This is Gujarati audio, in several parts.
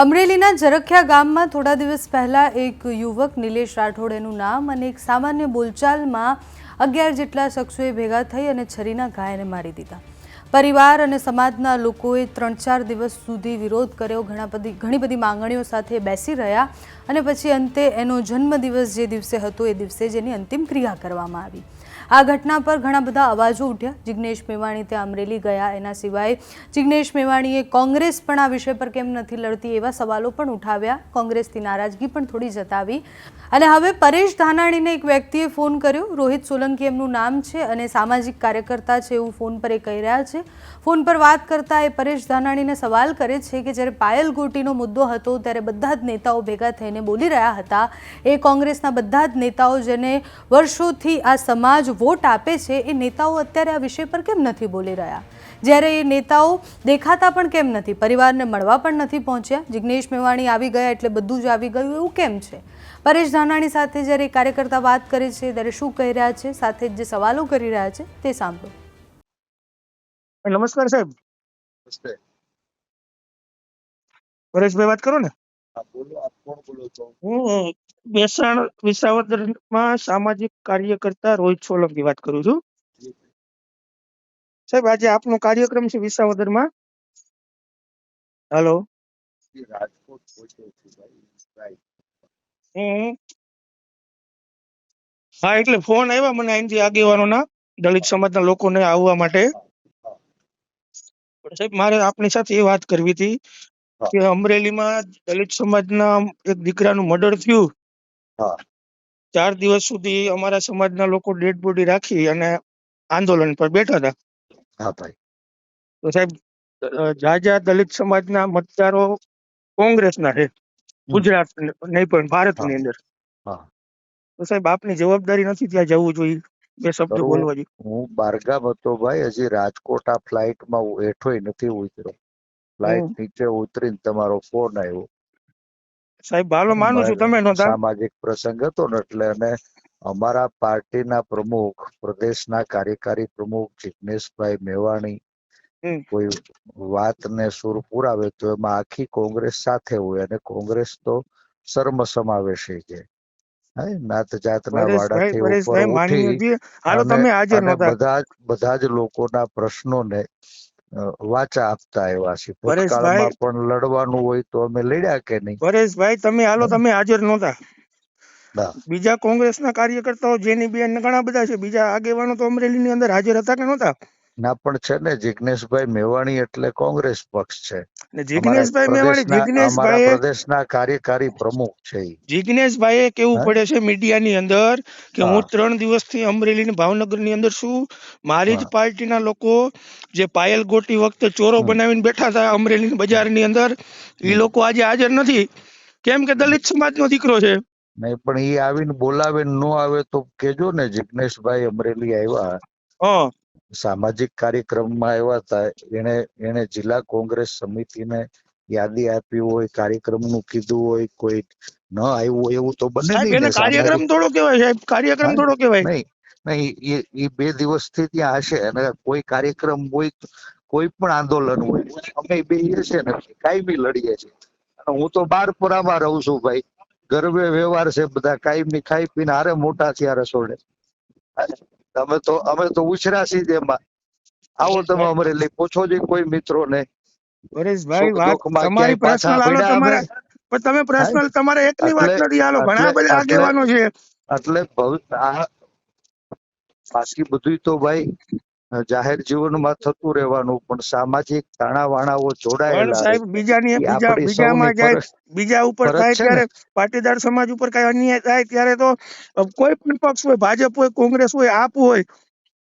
અમરેલીના જરખિયા ગામમાં થોડા દિવસ પહેલા એક યુવક નિલેશ રાઠોડ એનું નામ અને એક સામાન્ય બોલચાલમાં અગિયાર જેટલા શખ્સોએ ભેગા થઈ અને છરીના ઘાયને મારી દીધા. પરિવાર અને સમાજના લોકોએ ત્રણ ચાર દિવસ સુધી વિરોધ કર્યો. ઘણા બધી ઘણી બધી માંગણીઓ સાથે બેસી રહ્યા અને પછી અંતે એનો જન્મદિવસ જે દિવસે હતો એ દિવસે જ એની અંતિમ ક્રિયા કરવામાં આવી. આ ઘટના પર ઘણા બધા અવાજો ઉઠ્યા. જિગ્નેશ મેવાણી ત્યાં અમરેલી ગયા. એના સિવાય જિગ્નેશ મેવાણીએ કોંગ્રેસ પણ આ વિષય પર કેમ નથી લડતી એવા સવાલો પણ ઉઠાવ્યા. કોંગ્રેસથી નારાજગી પણ થોડી જતાવી. અને હવે પરેશ ધાનાણીને એક વ્યક્તિએ ફોન કર્યો. રોહિત સોલંકી એમનું નામ છે અને સામાજિક કાર્યકર્તા છે એવું ફોન પર એ કહી રહ્યા છે. ફોન પર વાત કરતા એ પરેશ ધાનાણીને સવાલ કરે છે કે જ્યારે પાયલ ગોટીનો મુદ્દો હતો ત્યારે બધા જ નેતાઓ ભેગા થઈને બોલી રહ્યા હતા. એ કોંગ્રેસના બધા જ નેતાઓ જેને વર્ષોથી આ સમાજ વોટ આપે છે એ નેતાઓ અત્યારે આ વિષય પર કેમ નથી બોલી રહ્યા? જ્યારે એ નેતાઓ દેખાતા પણ કેમ નથી? પરિવારને મળવા પણ નથી પહોંચ્યા? જિગ્નેશ મેવાણી આવી ગયા એટલે બધું જ આવી ગયું એવું કેમ છે? પરેશ ધાનાણી સાથે જ્યારે કાર્યકર્તા વાત કરે છે ત્યારે શું કહી રહ્યા છે? સાથે જ જે સવાલો કરી રહ્યા છે તે સાંભળો. નમસ્કાર સાહેબ. પરેશભાઈ વાત કરો ને. હા બેસાણ વિસાવદરમાં સામાજિક કાર્યકર્તા રોહિત સોલંકી વાત કરું છું. સાહેબ આજે આપનો કાર્યક્રમ છે વિસાવદરમાં. હાલો હું એટલે ફોન આવ્યા મને અહીંથી આગેવાનોના દલિત સમાજના લોકોને આવવા માટે. પણ સાહેબ મારે આપની સાથે એ વાત કરવી હતી કે અમરેલીમાં દલિત સમાજના એક દીકરાનું મર્ડર થયું. ચાર દિવસ સુધી અમારા સમાજના લોકો ડેડ બોડી રાખી અને આંદોલન પર બેઠા હતા. હા ભાઈ. તો સાહેબ જાજા દલિત સમાજના મતદારો કોંગ્રેસના છે ગુજરાત નહીં પણ ભારતની અંદર. હા. તો સાહેબ આપની જવાબદારી નથી ત્યાં જવું જોઈએ બે શબ્દ બોલવા જોઈએ. હું બારગામ હતો ભાઈ હજી રાજકોટ આ ફ્લાઇટમાં હેઠોય નથી ઉતર્યો. ફ્લાઇટ નીચે ઉતરીને તમારો ફોન આવ્યો. સાહેબ હાલો માનું છું તમે નહોતા. સામાજિક પ્રસંગ હતો ને એટલે અને અમારા પાર્ટીના પ્રમુખ પ્રદેશના કાર્યકારી પ્રમુખ જિગ્નેશભાઈ મેવાણી કોઈ કોઈ વાતને સુર પુરાવે તો એમાં આખી કોંગ્રેસ સાથે હોય અને કોંગ્રેસ તો સર્મ સમાવેશી છે નાત જાતના વાડાથી ઉપર ઉઠી બધા જ બધા જ લોકોના પ્રશ્નોને વાચા આપતા આવ્યા છે. પરેશભાઈ- ભૂતકાળમાં પણ લડવાનું હોય તો અમે લડ્યા કે નહીં? પરેશભાઈ તમે હાલો તમે હાજર નહોતા. બીજા કોંગ્રેસના કાર્યકર્તાઓ જેની બેન ઘણા બધા છે બીજા આગેવાનો તો અમરેલીની અંદર હાજર હતા કે નહોતા? ના પણ છે ને જિગ્નેશભાઈ મેવાણી એટલે કોંગ્રેસ પક્ષ છે. ને મેવાણી અમારા પ્રદેશના કાર્યકારી પ્રમુખ છે ઈ. કેવું પડે છે મીડિયાની અંદર કે હું. ત્રણ દિવસથી અમરેલી ને ભાવનગરની અંદર છું. મારી જ પાર્ટીના લોકો જે પાયલ ગોટી વખતે ચોરો બનાવીને બેઠા હતા અમરેલી બજારની અંદર એ લોકો આજે હાજર નથી. કેમ કે દલિત સમાજનો દીકરો છે. નહીં પણ એ આવીને બોલાવે ન આવે તો કેજો ને જિગ્નેશભાઈ અમરેલી આવ્યા. હા. સામાજિક કાર્યક્રમમાં આવ્યા હતા. એને એને જિલ્લા કોંગ્રેસ સમિતિને યાદી આપી હોય કાર્યક્રમનું કીધું હોય કોઈ ન આવ્યું હોય એવું તો બને નહીં કાર્યક્રમ થોડો કહેવાય સાહેબ. કાર્યક્રમ થોડો કહેવાય. નહીં નહીં એ બે દિવસથી ત્યાં હશે અને કોઈ કાર્યક્રમ હોય કોઈ પણ આંદોલન હોય અમે બે છે ને કાયમી લડીએ છીએ. હું તો બારપુરામાં રહું છું ભાઈ. ગરબે વ્યવહાર છે બધા કાયમી ખાઈ પીને હારે મોટા થયા રસોડે. અમે તો અમે તો ઉછરા છીએ જ એમાં. આવો તમે અમારે લઈ પૂછો જે કોઈ મિત્રો ને પરેશભાઈ વાત તમારી પર્સનલ આલો તમારે પણ તમે પર્સનલ તમારે એકની વાત નથી આલો ઘણા બધા આગેવાનો છે. એટલે બાકી બધું તો ભાઈ જાહેર જીવનમાં થતું રહેવાનું પણ સામાજિક તાણાવાણાઓ જોડાયેલા સાહેબ બીજાની બીજા બીજામાં જાય બીજા ઉપર થાય ત્યારે પાટીદાર સમાજ ઉપર કઈ અન્યાય થાય ત્યારે તો કોઈ પણ પક્ષ હોય ભાજપ હોય કોંગ્રેસ હોય આપ હોય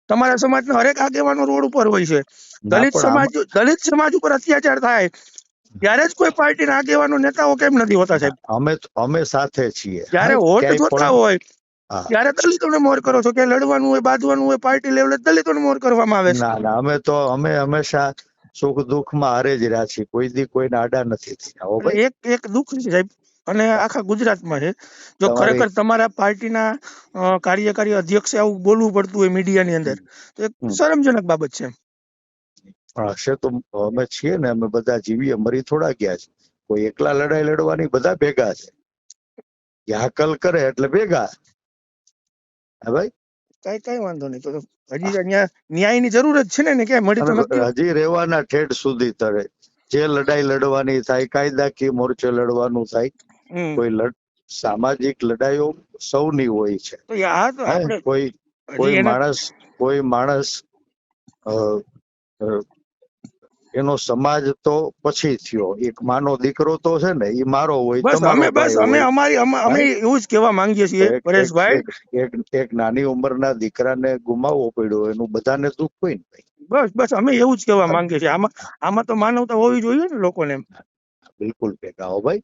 તમારા સમાજના હરેક આગેવાનો રોડ ઉપર હોય છે. દલિત સમાજ દલિત સમાજ ઉપર અત્યાચાર થાય ત્યારે જ કોઈ પાર્ટીના આગેવાનો નેતાઓ કેમ નથી હોતા સાહેબ? અમે અમે સાથે છીએ. જ્યારે હોટ જોતા હોય. ત્યારે દલિતોને મોર કરો છો કે લડવાનું હોય બાજવાનું હોય પાર્ટી લેવલે દલિતોને મોર કરવામાં આવે છે. ના ના અમે તો અમે હંમેશા સુખ દુઃખમાં હારે જ રહ્યા છીએ. કોઈ દી કોઈને આડા નથી થયા એક એક દુઃખ છે સાહેબ અને આખા ગુજરાતમાં છે. જો ખરેખર તમારા પાર્ટીના કાર્યકારી અધ્યક્ષે આવું બોલવું પડતું હોય મીડિયાની અંદર તો એક શરમજનક બાબત છે હશે તો અમે છીએ ને અમે બધા જીવીએ મરી થોડા ગયા છે. કોઈ એકલા લડાઈ લડવાની બધા ભેગા છે. હાકલ કરે એટલે ભેગા. હા ભાઈ? કઈ કઈ વાંધો નહીં. તો હજી અહીંયા ન્યાયની જરૂર જ છે ને ક્યાંય મળી તો નથી? હજી રહેવાના ઠેઠ સુધી તરે. જે લડાઈ લડવાની થાય કાયદાકીય મોરચે લડવાનું થાય કોઈ લડ સામાજિક લડાઈઓ સૌની હોય છે. કોઈ કોઈ માણસ કોઈ માણસ એનો સમાજ તો પછી થયો. એક માનો દીકરો તો છે ને એ મારો હોય બસ અમે બસ અમે અમારી અમે- એવું જ કહેવા માંગીએ છીએ પરેશભાઈ. એક- એક નાની ઉંમરના દીકરાને ગુમાવવો પડ્યો એનું બધાને દુઃખ હોય ને બસ બસ અમે એવું જ કહેવા માંગીએ છીએ. આમાં આમાં તો માનવતા હોવી જોઈએ ને લોકોને બિલકુલ ભેગા હો ભાઈ.